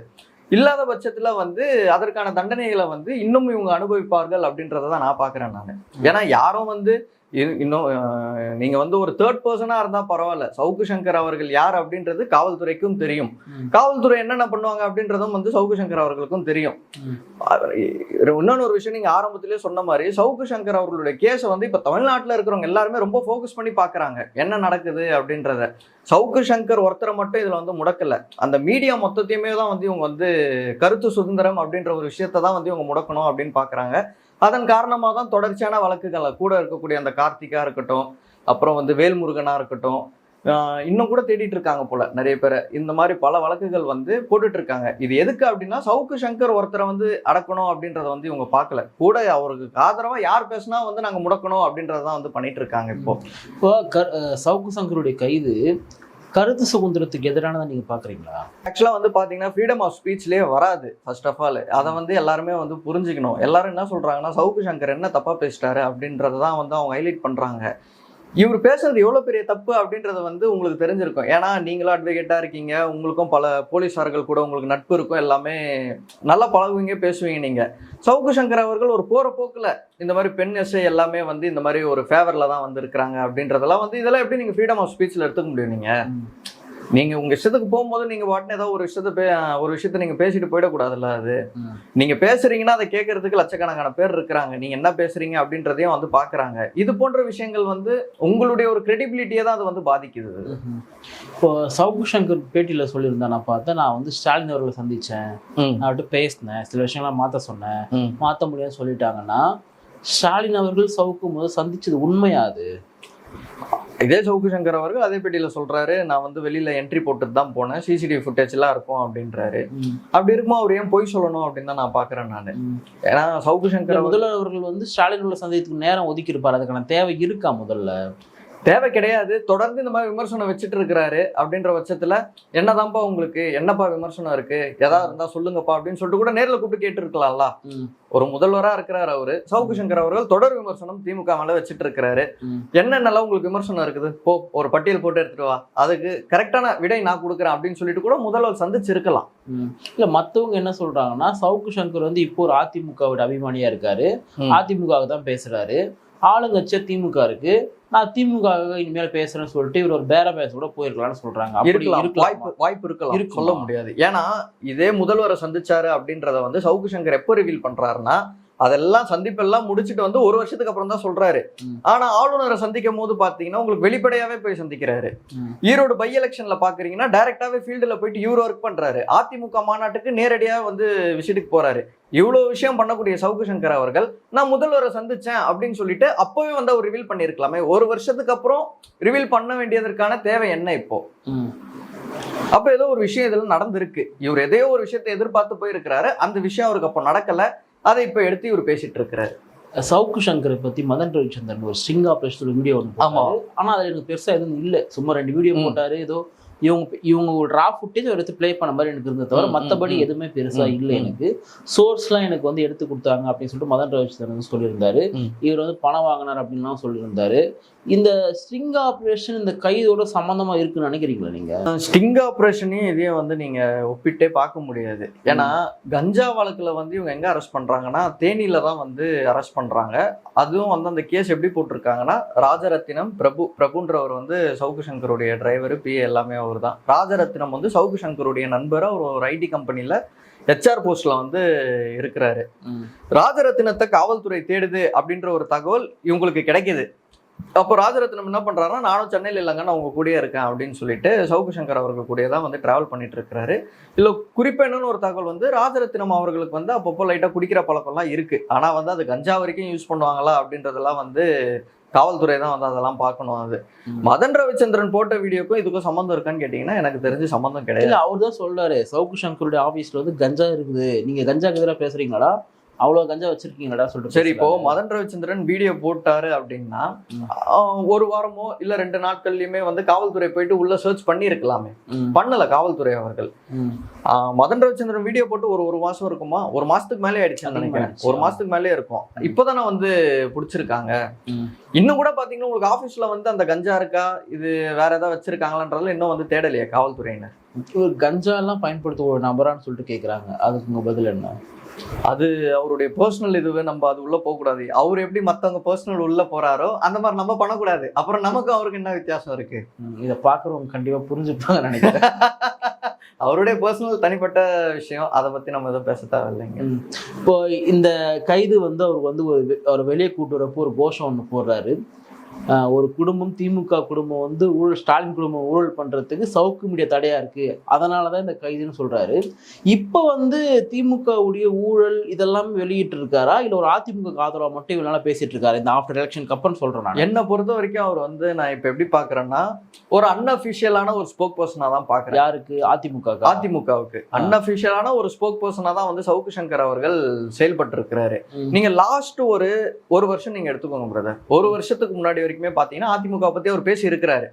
இல்லாத பட்சத்துல வந்து அதற்கான தண்டனைகளை வந்து இன்னும் இவங்க அனுபவிப்பார்கள் அப்படின்றத தான் நான் பார்க்குறேன் நான். ஏன்னா யாரும் வந்து இன்னும் அஹ், நீங்க வந்து ஒரு தேர்ட் பர்சனா இருந்தா பரவாயில்ல. சவுக்கு சங்கர் அவர்கள் யார் அப்படின்றது காவல்துறைக்கும் தெரியும். காவல்துறை என்னென்ன பண்ணுவாங்க அப்படின்றதும் வந்து சவுக்கு சங்கர் அவர்களுக்கும் தெரியும். ம். அவர் இ- இன்னொன்னு ஒரு விஷயம் நீங்க ஆரம்பத்திலேயே சொன்ன மாதிரி சவுக்கு சங்கர் அவர்களுடைய கேஸை வந்து இப்ப தமிழ்நாட்டுல இருக்கிறவங்க எல்லாருமே ரொம்ப ஃபோக்கஸ் பண்ணி பாக்குறாங்க. என்ன நடக்குது அப்படின்றத. சவுக்கு சங்கர் ஒருத்தரை மட்டும் இதுல வந்து முடக்கல. அந்த மீடியா மொத்தத்தையுமே தான் வந்து இவங்க வந்து கருத்து சுதந்திரம் அப்படின்ற ஒரு விஷயத்தை தான் வந்து இவங்க முடக்கணும் அப்படின்னு பாக்குறாங்க. அதன் காரணமாக தான் தொடர்ச்சியான வழக்குகளை கூட இருக்கக்கூடிய அந்த கார்த்திகா இருக்கட்டும் அப்புறம் வந்து வேல்முருகனாக இருக்கட்டும் இன்னும் கூட தேடிட்டு இருக்காங்க போல நிறைய பேரை. இந்த மாதிரி பல வழக்குகள் வந்து போட்டுட்டு இருக்காங்க. இது எதுக்கு அப்படின்னா சவுக்கு சங்கர் ஒருத்தரை வந்து அடக்கணும் அப்படின்றத வந்து இவங்க பார்க்கல. கூட அவருக்கு ஆதரவா யார் பேசினா வந்து நாங்க முடக்கணும் அப்படின்றதான் வந்து பண்ணிட்டு இருக்காங்க இப்போ. இப்போ க- சவுக்கு சங்கருடைய கைது கருத்து சுதந்திரத்துக்கு எதிரானதை நீங்கள் பார்க்குறீங்களா ஆக்சுவலாக வந்து பார்த்தீங்கன்னா ஃப்ரீடம் ஆஃப் ஸ்பீச்லேயே வராது ஃபர்ஸ்ட் ஆஃப் ஆல் அதை வந்து எல்லாருமே வந்து புரிஞ்சுக்கணும். எல்லாரும் என்ன சொல்கிறாங்கன்னா சவுக்கு சங்கர் என்ன தப்பாக பேசிட்டாரு அப்படின்றத தான் வந்து அவங்க ஹைலைட் பண்ணுறாங்க இவர் பேசுறது எவ்வளோ பெரிய தப்பு அப்படின்றது வந்து உங்களுக்கு தெரிஞ்சிருக்கும். ஏன்னா நீங்களும் அட்வொகேட்டாக இருக்கீங்க. உங்களுக்கும் பல போலீஸார்கள் கூட உங்களுக்கு நட்பு இருக்கும். எல்லாமே நல்லா பழகுவீங்க பேசுவீங்க நீங்கள் சவுக்கு சங்கர் அவர்கள் ஒரு போகிற போக்கில் இந்த மாதிரி பெண் எஸ்ஐ எல்லாமே வந்து இந்த மாதிரி ஒரு ஃபேவரில் தான் வந்திருக்கிறாங்க அப்படின்றதெல்லாம் வந்து இதெல்லாம் எப்படி நீங்கள் ஃப்ரீடம் ஆஃப் ஸ்பீச்சில் எடுத்துக்க முடியும் நீங்கள் நீங்க உங்க இஷ்டத்துக்கு போகும்போது நீங்க வாட்டின ஏதோ ஒரு விஷயத்த பே ஒரு விஷயத்த நீங்க பேசிட்டு போயிடக்கூடாதுல்ல அது. ம். நீங்க பேசுறீங்கன்னா அதை கேட்கறதுக்கு லட்சக்கணக்கான பேர் இருக்கிறாங்க. நீங்க என்ன பேசுறீங்க அப்படின்றதையும் வந்து பாக்குறாங்க. இது போன்ற விஷயங்கள் வந்து உங்களுடைய ஒரு கிரெடிபிலிட்டியை தான் அது வந்து பாதிக்குது. இப்போ சவுக்கு சங்கர் பேட்டியில சொல்லியிருந்தா நான் பார்த்தேன். நான் வந்து ஸ்டாலின் அவர்களை சந்திச்சேன். ம், நான் பேசினேன். சில விஷயங்கள்லாம் மாத்த சொன்னேன். ம். மாத்த முடியாதுன்னு சொல்லிட்டாங்கன்னா ஸ்டாலின் அவர்கள் சவுக்கு முதல் சந்திச்சது உண்மையா அது? இதே சவுக்கு சங்கர் அவர்கள் அதே பேட்டியில சொல்றாரு நான் வந்து வெளியில என்ட்ரி போட்டுட்டு தான் போனேன். சிசிடிவி ஃபுட்டேஜ் எல்லாம் இருக்கும் அப்படின்றாரு. அப்படி இருக்குமா அவர் ஏன் பொய் சொல்லணும் அப்படின்னு தான் நான் பாக்குறேன் நான். ஏன்னா சவுக்கு சங்கர் முதல்வர் அவர்கள் வந்து ஸ்டாலின் உள்ள சந்தேகத்துக்கு நேரம் ஒதுக்கி இருப்பாரு அதுக்கான தேவை இருக்கா முதல்ல? தேவை கிடையாது. தொடர்ந்து இந்த மாதிரி விமர்சனம் வச்சுட்டு இருக்கிறாரு அப்படின்ற பட்சத்துல என்னதான்ப்பா உங்களுக்கு? என்னப்பா விமர்சனம் இருக்கு? எதா இருந்தா சொல்லுங்கப்பா அப்படின்னு சொல்லிட்டு கூட நேர்ல கூப்பிட்டு கேட்டு இருக்கலாம்ல ம். ஒரு முதல்வரா இருக்கிறாரு அவரு. சவுக்கு சங்கர் அவர்கள் தொடர் விமர்சனம் திமுக மேல வச்சுட்டு இருக்கிறாரு. என்னென்னலாம் உங்களுக்கு விமர்சனம் இருக்குது? போ ஒரு பட்டியல் போட்டு எடுத்துட்டு வா. அதுக்கு கரெக்டான விடை நான் கொடுக்குறேன் அப்படின்னு சொல்லிட்டு கூட முதல்வர் சந்திச்சு இருக்கலாம். இல்ல மத்தவங்க என்ன சொல்றாங்கன்னா சவுக்கு சங்கர் வந்து இப்போ ஒரு அதிமுகவோட அபிமானியா இருக்காரு. ம். அதிமுக தான் பேசுறாரு. ஆளுங்கட்சியா திமுக இருக்கு. நான் திமுக இனிமேல் பேசுறேன்னு சொல்லிட்டு இவர் ஒரு பேர பேச கூட போயிருக்கலாம்னு சொல்றாங்க. வாய்ப்பு வாய்ப்பு இருக்கலாம்? சொல்ல முடியாது. ஏன்னா இதே முதல்வரை சந்திச்சாரு அப்படின்றத வந்து சவுக்கு சங்கர் எப்போ ரிவீல் பண்றாருன்னா அதெல்லாம் சந்திப்பெல்லாம் முடிச்சிட்டு வந்து ஒரு வருஷத்துக்கு அப்புறம் தான் சொல்றாரு. ஆனா ஆளுநரை சந்திக்கும் போது பாத்தீங்கன்னா உங்களுக்கு வெளிப்படையாவே போய் சந்திக்கிறாரு. ஈரோடு பை எலெக்ஷன்ல பாக்குறீங்கன்னா டைரக்டாவே ஃபீல்டுல போயிட்டு இவர் ஒர்க் பண்றாரு. அதிமுக மாநாட்டுக்கு நேரடியா வந்து விசிட்டுக்கு போறாரு. இவ்வளவு விஷயம் பண்ணக்கூடிய சவுக்கு சங்கர் அவர்கள் நான் முதல்வரை சந்திச்சேன் அப்படின்னு சொல்லிட்டு அப்பவே வந்து அவர் ரிவீல் பண்ணியிருக்கலாமே. ஒரு வருஷத்துக்கு அப்புறம் ரிவீல் பண்ண வேண்டியதற்கான தேவை என்ன இப்போ. அப்ப ஏதோ ஒரு விஷயம் இதுல நடந்திருக்கு. இவர் எதையோ ஒரு விஷயத்தை எதிர்பார்த்து போயிருக்கிறாரு. அந்த விஷயம் அவருக்கு அப்போ நடக்கல. அதை இப்ப எடுத்து இவர் பேசிட்டு இருக்கிறாரு. சவுக்கு சங்கரை பத்தி மதன் ரவிச்சந்திரன் ஒரு ஸ்ட்ரிங் ஆபரேஷன் வீடியோ ஒன்று ஆமா. போட்டாரு. ஆனா அதுல எனக்கு பெருசா எதுவும் இல்ல. சும்மா ரெண்டு வீடியோ. போட்டாரு. ஏதோ இவங்க இவங்க ஒரு ரா ஃபுட்டேஜ் எடுத்து ப்ளே பண்ண மாதிரி எனக்கு இருந்தது தவிர ம், ம், மத்தபடி ம். எதுவுமே பெருசா ம், இல்லை. எனக்கு சோர்ஸ்லாம் எனக்கு வந்து எடுத்து கொடுத்தாங்க அப்படின்னு சொல்லிட்டு மதன் ரவிச்சந்திரன் வந்து சொல்லியிருந்தாரு. இவர் வந்து பணம் வாங்கினார் அப்படின்லாம் சொல்லியிருந்தாரு இந்த ஸ்ட்ரிங் ஆபரேஷன் இந்த கைதோட சம்பந்தமா இருக்குன்னு நினைக்கிறீங்களா நீங்க ஸ்டிங் ஆப்ரேஷனையும் இதையும் வந்து நீங்க ஒப்பிட்டே பார்க்க முடியாது ஏன்னா கஞ்சா வழக்குல வந்து இவங்க எங்க அரெஸ்ட் பண்றாங்கன்னா தேனியில தான் வந்து அரெஸ்ட் பண்றாங்க அதுவும் வந்து அந்த கேஸ் எப்படி போட்டிருக்காங்கன்னா ராஜரத்தினம் பிரபு பிரபுன்றவர் வந்து சவுக்கு சங்கருடைய டிரைவர் பி எல்லாமே அவர் தான் ராஜரத்தினம் வந்து சவுக்கு சங்கருடைய நண்பர் அவர் ஒரு ஐடி கம்பெனில ஹெச்ஆர் போஸ்ட்ல வந்து இருக்கிறாரு. ம். ராஜரத்தினத்தை காவல்துறை தேடுது அப்படின்ற ஒரு தகவல் இவங்களுக்கு கிடைக்குது. அப்போ ராஜரத்னம் என்ன பண்றாருன்னா நானும் சென்னையில் இல்லைங்க நான் உங்க கூடயே இருக்கேன் அப்படின்னு சொல்லிட்டு சவுக்கு சங்கர் அவர்கள் கூடயே தான் வந்து டிராவல் பண்ணிட்டு இருக்கிறாரு. இல்ல குறிப்பா என்னன்னு ஒரு தகவல் வந்து ராஜரத்னம் அவர்களுக்கு வந்து அப்பப்போ லைட்டா குடிக்கிற பழக்கம்லாம் இருக்கு. ஆனா வந்து அது கஞ்சா வரைக்கும் யூஸ் பண்ணுவாங்களா அப்படின்றதெல்லாம் வந்து காவல்துறை தான் வந்து அதெல்லாம் பார்க்கணும் அது. மதன் ரவிச்சந்திரன் போட்ட வீடியோக்கும் இதுக்கும் சம்மந்தம் இருக்கான்னு கேட்டீங்கன்னா எனக்கு தெரிஞ்சு சம்மந்தம் கிடையாது. அவர் தான் சொல்றாரு சவுக்கு சங்கருடைய ஆபீஸ்ல வந்து கஞ்சா இருக்குது. நீங்க கஞ்சாக்கு எதிராக பேசுறீங்களாடா? அவ்வளவு கஞ்சா வச்சிருக்கீங்களாடா சொல்லிட்டு சரி இப்போ. மதன் ரவிச்சந்திரன் வீடியோ போட்டாரு அப்படின்னா ஒரு வாரமோ இல்ல ரெண்டு நாட்கள்லயுமே வந்து காவல்துறை போயிட்டு உள்ள சர்ச் பண்ணியிருக்கலாமே. ம். பண்ணல காவல்துறை அவர்கள். மதன் ரவிச்சந்திரன் வீடியோ போட்டு ஒரு ஒரு மாசம் இருக்குமா? ஒரு மாசத்துக்கு மேலே ஆயிடுச்சுன்னு நினைக்கிறேன். ஒரு மாசத்துக்கு மேலே இருக்கும். இப்போதானே வந்து பிடிச்சிருக்காங்க. இன்னும் கூட பாத்தீங்கன்னா உங்களுக்கு ஆபீஸ்ல வந்து அந்த கஞ்சா இருக்கா? இது வேற ஏதாவது வச்சிருக்காங்களான்றதுல இன்னும் வந்து தேடலையே காவல்துறையினர். கஞ்சா எல்லாம் பயன்படுத்த ஒரு நபரான்னு சொல்லிட்டு கேக்குறாங்க. அதுக்கு உங்க பதில் என்ன? அது அவருடைய பர்சனல் இதுவே நம்ம அது உள்ள போக கூடாது அவர் எப்படி மத்தவங்க பர்சனல் உள்ள போறாரோ அந்த மாதிரி நம்ம பண்ணக்கூடாது. அப்புறம் நமக்கு அவருக்கு என்ன வித்தியாசம் இருக்கு? இதை பாக்குறவங்க கண்டிப்பா புரிஞ்சுப்பாங்க நினைக்கிறேன். அவருடைய பர்சனல் தனிப்பட்ட விஷயம். அதை பத்தி நம்ம எதுவும் பேச தேவையில்லைங்க. இப்போ இந்த கைது வந்து அவர் வந்து ஒரு அவர் வெளியே கூட்டு வரப்போ ஒரு கோஷம் ஒன்று போடுறாரு. ஒரு குடும்பம் திமுக குடும்பம் வந்து ஊழல் ஸ்டாலின் குடும்பம் ஊழல் பண்றதுக்கு சவுக்கு மீடியா தடையா இருக்கு. அதனால தான் இந்த கைதுன்னு சொல்றாரு. இப்போ வந்து திமுக உடைய ஊழல் இதெல்லாம் வெளியிட்டு இருக்காரா இல்ல ஒரு அதிமுக ஆதரவா மட்டும் இவ்வளவு நாளா பேசிட்டு இருக்காரு இந்த ஆஃப்டர் எலெக்ஷனுக்கு அப்புறம் சொல்றேன் நான். என்னை பொறுத்த வரைக்கும் அவர் வந்து நான் இப்ப எப்படி பாக்குறேன்னா ஒரு அன்அபிஷியலான ஒரு ஸ்போக் பர்சனா தான் பாக்குறேன். யாருக்கு? அதிமுக அதிமுகவுக்கு. அன்அபிஷியலான ஒரு ஸ்போக் பர்சனா தான் வந்து சவுக்கு சங்கர் அவர்கள் செயல்பட்டு இருக்கிறாரு நீங்க லாஸ்ட் ஒரு ஒரு வருஷம் நீங்க எடுத்துக்கோங்க பிரதர் ஒரு வருஷத்துக்கு முன்னாடி வரைக்குமே பாத்தீங்கன்னா அதிமுக பத்தி அவர் பேசி இருக்கிறாரு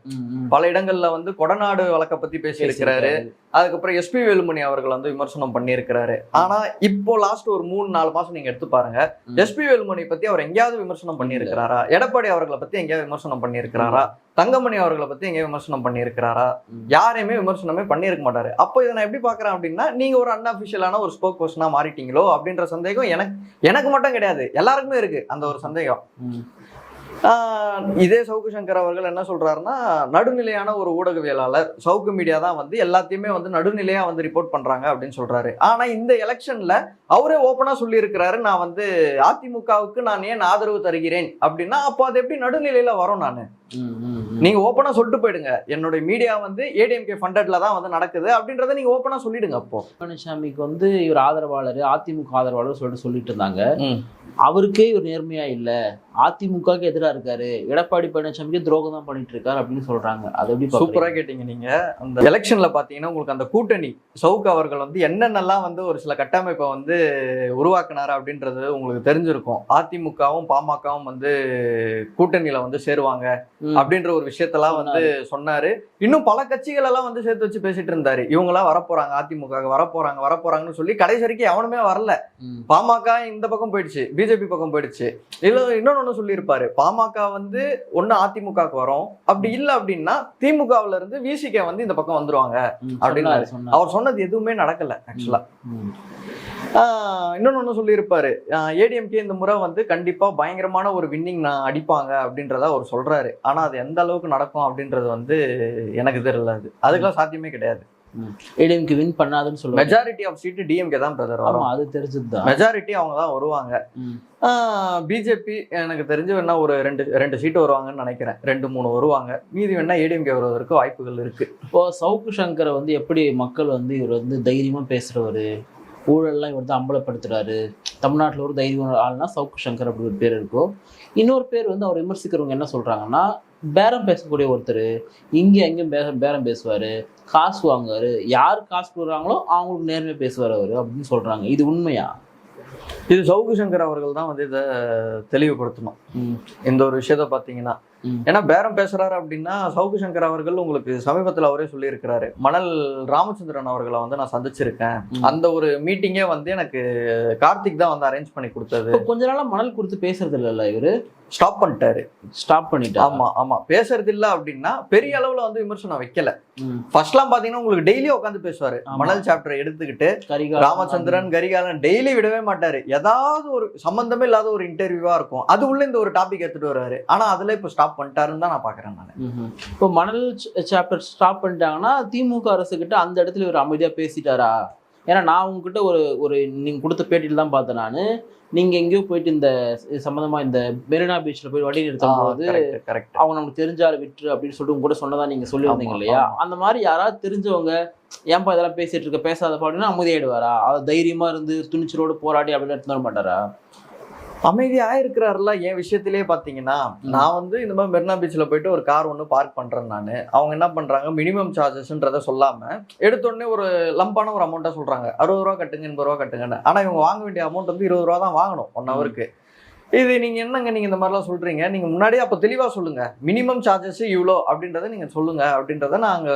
பல இடங்கள்ல வந்து கொடநாடு வழக்க பத்தி பேசி இருக்கிறாரு அதுக்கப்புறம் எஸ்பி வேலுமணி அவர்கள் வந்து விமர்சனம் பண்ணியிருக்கிறாரு. ஆனா இப்போ லாஸ்ட் ஒரு மூணு நாலு மாசம் நீங்க எடுத்து பாருங்க. எஸ்பி வேலுமணி பத்தி அவர் எங்கேயாவது விமர்சனம் பண்ணியிருக்கிறாரா? எடப்பாடி அவர்களை பத்தி எங்கேயாவது விமர்சனம் பண்ணியிருக்கிறாரா? தங்கமணி அவர்களை பத்தி எங்கேயாவது விமர்சனம் பண்ணியிருக்கிறாரா? யாரையுமே விமர்சனமே பண்ணியிருக்க மாட்டாரு. அப்போ இதை நான் எப்படி பாக்குறேன் அப்படின்னா நீங்க ஒரு அன்அபிஷியலான ஒரு ஸ்போக் பர்சனா மாறிட்டீங்களோ அப்படின்ற சந்தேகம் எனக்கு எனக்கு மட்டும் கிடையாது. எல்லாருக்குமே இருக்கு அந்த ஒரு சந்தேகம். இதே சவுக்கு சங்கர் அவர்கள் என்ன சொல்றாருன்னா நடுநிலையான ஒரு ஊடகவியலாளர் சவுக்கு மீடியா தான் வந்து எல்லாத்தையுமே வந்து நடுநிலையா வந்து ரிப்போர்ட் பண்றாங்க அப்படின்னு சொல்றாரு. ஆனா இந்த எலெக்ஷன்ல அவரே ஓப்பனா சொல்லி இருக்கிறாரு நான் வந்து அதிமுகவுக்கு நான் ஏன் ஆதரவு தருகிறேன் அப்படின்னா அப்போ அது எப்படி நடுநிலையில வரும் நான்? நீங்க ஓப்பனா சொல்லிட்டு போயிடுங்க. என்னுடைய மீடியா வந்து ஏடிஎம்கே ஃபண்டட்ல தான் வந்து நடக்குது. அப்படின்றத நீங்க ஓப்பனா சொல்லிடுங்க அப்போ. பழனிசாமிக்கு வந்து இவர் ஆதரவாளர் அதிமுக ஆதரவாளர் சொல்லிட்டு சொல்லிட்டு இருந்தாங்க. அவருக்கே இவர் நேர்மையா இல்ல. அதிமுகவுக்கு எதிரா இருக்காரு. எடப்பாடி பழனிசாமிக்கு துரோகம் தான் பண்ணிட்டு இருக்காரு அப்படின்னு சொல்றாங்க. அது எப்படி சூப்பரா? கேட்டீங்க நீங்க. அந்த எலெக்ஷன்ல பாத்தீங்கன்னா உங்களுக்கு அந்த கூட்டணி சவுக் அவர்கள் வந்து என்னென்னலாம் வந்து ஒரு சில கட்டமைப்பை வந்து உருவாக்குனாரு அப்படின்றது உங்களுக்கு தெரிஞ்சிருக்கும். அதிமுகவும் பாமகவும் வந்து கூட்டணியில வந்து சேருவாங்க. அப்படின்ற ஒரு விஷயத்தெல்லாம் வந்து சொன்னாரு. இன்னும் பல கட்சிகள் எல்லாம் வந்து சேர்த்து வச்சு பேசிட்டு இருந்தாரு இவங்க எல்லாம் வரப்போறாங்க அதிமுக வரப்போறாங்க வரப்போறாங்கன்னு சொல்லி கடைசி வரைக்கும் எவனுமே வரல. பாமக இந்த பக்கம் போயிடுச்சு பிஜேபி பக்கம் போயிடுச்சு. இல்ல இன்னொன்னு சொல்லியிருப்பாரு. பாமக வந்து ஒண்ணு அதிமுகவுக்கு வரும். அப்படி இல்ல அப்படின்னா திமுகவுல இருந்து விசிக வந்து இந்த பக்கம் வந்துருவாங்க சொன்னாரு. அவர் சொன்னது எதுவுமே நடக்கல ஆக்சுவலா ம். இன்னொன்னு ஒண்ணு சொல்லியிருப்பாரு. ஏடிஎம்கே இந்த முறை வந்து கண்டிப்பா பயங்கரமான ஒரு வின்னிங் நான் அடிப்பாங்க அப்படின்றத அவர் சொல்றாரு. ஆனா அது எந்த அளவுக்கு நடக்கும் அப்படின்றது வந்து எனக்கு தெரியல அது. அதுக்கெல்லாம் சாத்தியமே கிடையாது. ஏடிஎம்கே வின் பண்ணாதுன்னு சொல்லுவாங்க. மெஜாரிட்டி ஆஃப் சீட்டு டிஎம்கே தான் பிரதர் வரும். அது தெரிஞ்சதுதான். மெஜாரிட்டி அவங்க தான் வருவாங்க. பிஜேபி எனக்கு தெரிஞ்சு வேணா ஒரு ரெண்டு ரெண்டு சீட்டு வருவாங்கன்னு நினைக்கிறேன். ரெண்டு மூணு வருவாங்க. மீதி வேணா ஏடிஎம்கே வருவதற்கு வாய்ப்புகள் இருக்கு. இப்போ சவுக்கு சங்கரை வந்து எப்படி மக்கள் வந்து இவர் வந்து தைரியமா பேசுறவரு? ஊழல்லாம் இவர் வந்து அம்பலப்படுத்துறாரு. தமிழ்நாட்டில் ஒரு தைரியம் ஆள்னா சவுக்கு சங்கர் அப்படி ஒரு பேர் இருக்கும். இன்னொரு பேர் வந்து அவர் விமர்சிக்கிறவங்க என்ன சொல்றாங்கன்னா பேரம் பேசக்கூடிய ஒருத்தர் இங்கே எங்கேயும் பேரம் பேரம் பேசுவாரு காசு வாங்குவாரு யார் காசு கொடுக்குறாங்களோ அவங்களுக்கு நேர்மையா பேசுவார் அவர் அப்படின்னு சொல்றாங்க. இது உண்மையா? இது சவுக்கு சங்கர் அவர்கள் தான் வந்து இதை தெளிவுபடுத்தணும். இந்த ஒரு விஷயத்த பாத்தீங்கன்னா ம். ஏன்னா பேரம் பேசுறாரு அப்படின்னா சவுக்கு சங்கர் அவர்கள் உங்களுக்கு சமீபத்துல அவரே சொல்லியிருக்கிறாரு. மணல் ராமச்சந்திரன் அவர்களை வந்து நான் சந்திச்சிருக்கேன். அந்த ஒரு மீட்டிங்கே வந்து எனக்கு கார்த்திக் தான் வந்து அரேஞ்ச் பண்ணி கொடுத்தது. கொஞ்ச நாளா மணல் கொடுத்து பேசுறது இல்லைல்ல இவரு? ஸ்டாப் பண்ணிட்டாரு. ஸ்டாப் பண்ணிட்டாரு ஆமா ஆமா. பேசுறது இல்ல அப்படின்னா பெரிய அளவுல வந்து விமர்சனம் வைக்கல. ஃபர்ஸ்ட்லாம் பாத்தீங்கன்னா உங்களுக்கு டெய்லி உட்காந்து பேசுவாரு. மணல் சாப்டர் எடுத்துக்கிட்டு ராமச்சந்திரன் கரிகாலன் டெய்லி விடவே மாட்டாரு. ஏதாவது ஒரு சம்பந்தமே இல்லாத ஒரு இன்டர்வியூவா இருக்கும். அது உள்ள இந்த ஒரு டாபிக் எடுத்துட்டு வர்றாரு ஆனா அதுல இப்ப ஸ்டாப் பண்ணிட்டாருன்னு தான் நான் பாக்குறேன் நான். இப்போ மணல் சாப்டர் ஸ்டாப் பண்ணிட்டாங்கன்னா திமுக அரசு கிட்ட அந்த இடத்துல இவர் அமைதியா பேசிட்டாரா? ஏன்னா நான் உங்ககிட்ட ஒரு ஒரு நீங்க கொடுத்த பேட்டியில் தான் பார்த்தேன் நான். நீங்க எங்கேயோ போயிட்டு இந்த இது சம்பந்தமா இந்த மெரினா பீச்ல போய் வண்டி நிறுத்தும் போது அவங்க நமக்கு தெரிஞ்சாரு விட்டுரு அப்படின்னு சொல்லிட்டு உங்க கூட சொன்னதா நீங்க சொல்லியிருந்தீங்க இல்லையா. அந்த மாதிரி யாராவது தெரிஞ்சவங்க ஏன்பா இதெல்லாம் பேசிட்டு இருக்க பேசாதப்பா அப்படின்னா அமைதியாயிடுவாரா? அவர் தைரியமா இருந்து துணிச்சலோடு போராடி அப்படின்னு எடுத்து வர மாட்டாரா? அமைதியா இருக்கிறாருல என் விஷயத்திலேயே பாத்தீங்கன்னா நான் வந்து இந்த மாதிரி மெரினா பீச்ல போயிட்டு ஒரு கார் ஒன்று பார்க் பண்றேன் நான். அவங்க என்ன பண்றாங்க மினிமம் சார்ஜஸ்ன்றத சொல்லாம எடுத்த உடனே ஒரு லம்பான ஒரு அமௌண்ட்டா சொல்றாங்க. அறுபது ரூபா கட்டுங்க எண்பது ரூபா கட்டுங்கன்னு. ஆனா இவங்க வாங்க வேண்டிய அமௌண்ட் வந்து இருபது ரூபா தான் வாங்கணும் ஒன் ஹவருக்கு இது நீங்க என்னங்க நீங்க இந்த மாதிரிலாம் சொல்றீங்க? நீங்க முன்னாடியே அப்ப தெளிவா சொல்லுங்க. மினிமம் சார்ஜஸ் இவ்வளோ அப்படின்றத நீங்க சொல்லுங்க அப்படின்றத நாங்க